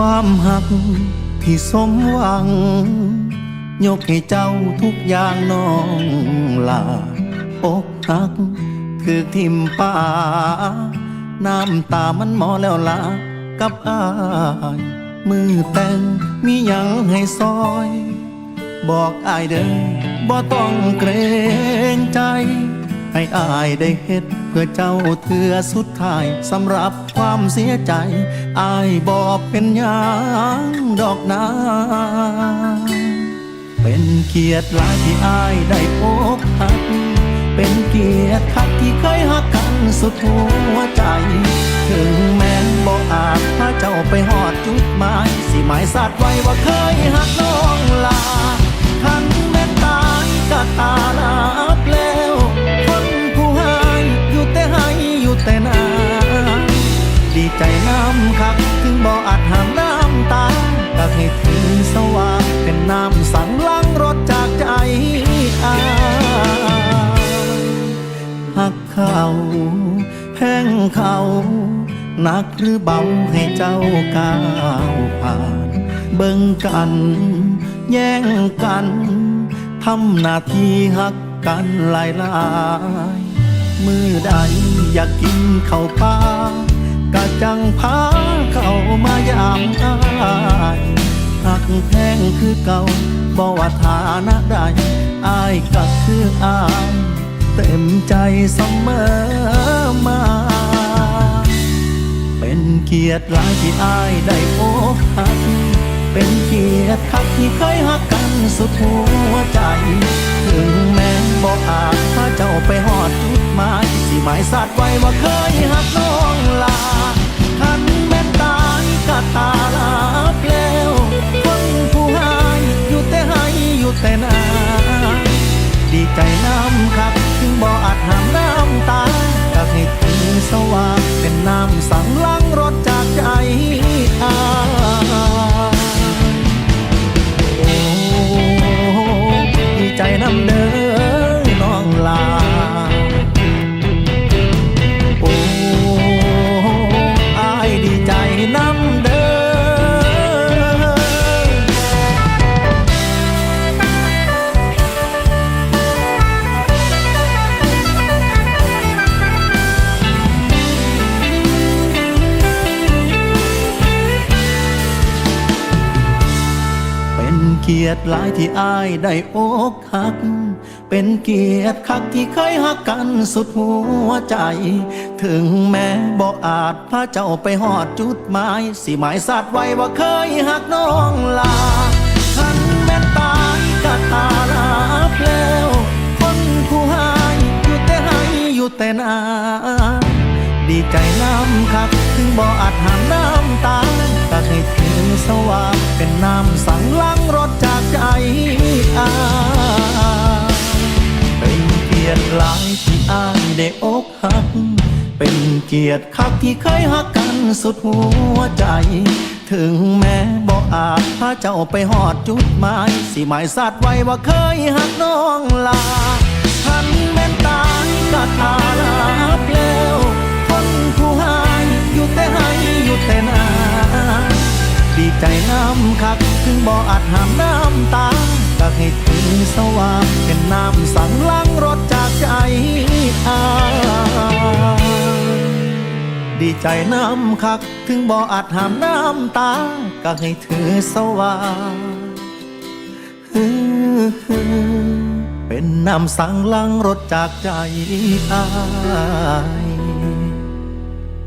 ความหักที่สมหวัง ยกให้เจ้าทุกอย่างน้องลาอกหัก คือทิมป่า น้ำตามันหมอแล้วลากับอาย มือแต่งมียังให้ซอย บอกอายเด้อบ่ต้องเกรงใจ ให้อายได้เฮ็ด เพื่อเจ้าเถือสุดท้ายสำหรับความเสียใจ อายบอกเป็นหยังดอกนาเป็นเกียรติลายที่อายได้พบหักเป็นเกียรติคักที่เคยหักกันสุดหัวใจ ถึงแม้นบ่อาจพาเจ้าไปหอดจุดหมาย สิหมายสัตว์ไว้ว่าเคยหักน้องลา แพงเขาหนักหรือเบาให้เจ้าก้าวผ่าน เบิ่งกัน แย่งกันทำหน้าที่หักกันหลายลายๆมือใดอยากกินข้าวปลากะจังพาเข้ามายามอายหักแพงคือเก่าบ่ว่าฐานะใดอายก็คืออาย เต็มใจเสมอมา เกียรติหลายที่อายได้โอกหัก เป็นเกียรติคักที่เคยหักกันสุดหัวใจ ถึงแม้บอกอาจพาเจ้าไปหอดจุดหมายสิหมายสัตว์ไว้ว่าเคยหักน้อง กียรติหลายที่อายได้อกหัก เป็นเกียรติคักที่เคยหักกันสุดหัวใจ ถึงแม้บ่อาจพาเจ้าไปหอดจุดหมาย สิหมายสัตว์ไว้ว่าเคยหักน้องลาทันแม้นตายก็ตาลาบแล้วคนผู้หายอยู่แต่ให้อยู่แต่นาดีใจน้ำคัก ถึงบ่อาจหันน้ำตาก็ให้ สว่างเป็นน้ำสั่งล้างรถจากใจอาเป็นเกียรติหลายที่อายได้อกหัก เป็นเกียรติคักที่เคยหักกันสุดหัวใจ ถึงแม้บ่อาจพาเจ้าไปหอดจุดหมาย สิหมายสัตว์ไว้ว่าเคยหักน้องลาทันแม่นตายก็ตาลาบแล้ว ใจน้ำคักถึงบ่ออาจหามน้ำตาก็ให้ถึงสว่างเป็นน้ำสั่งล้างรถจากใจอาดีใจน้ำคักถึงบ่ออาจหามน้ำตาก็ให้ถือสว่างเป็นน้ำสั่งล้างรถจากใจอาย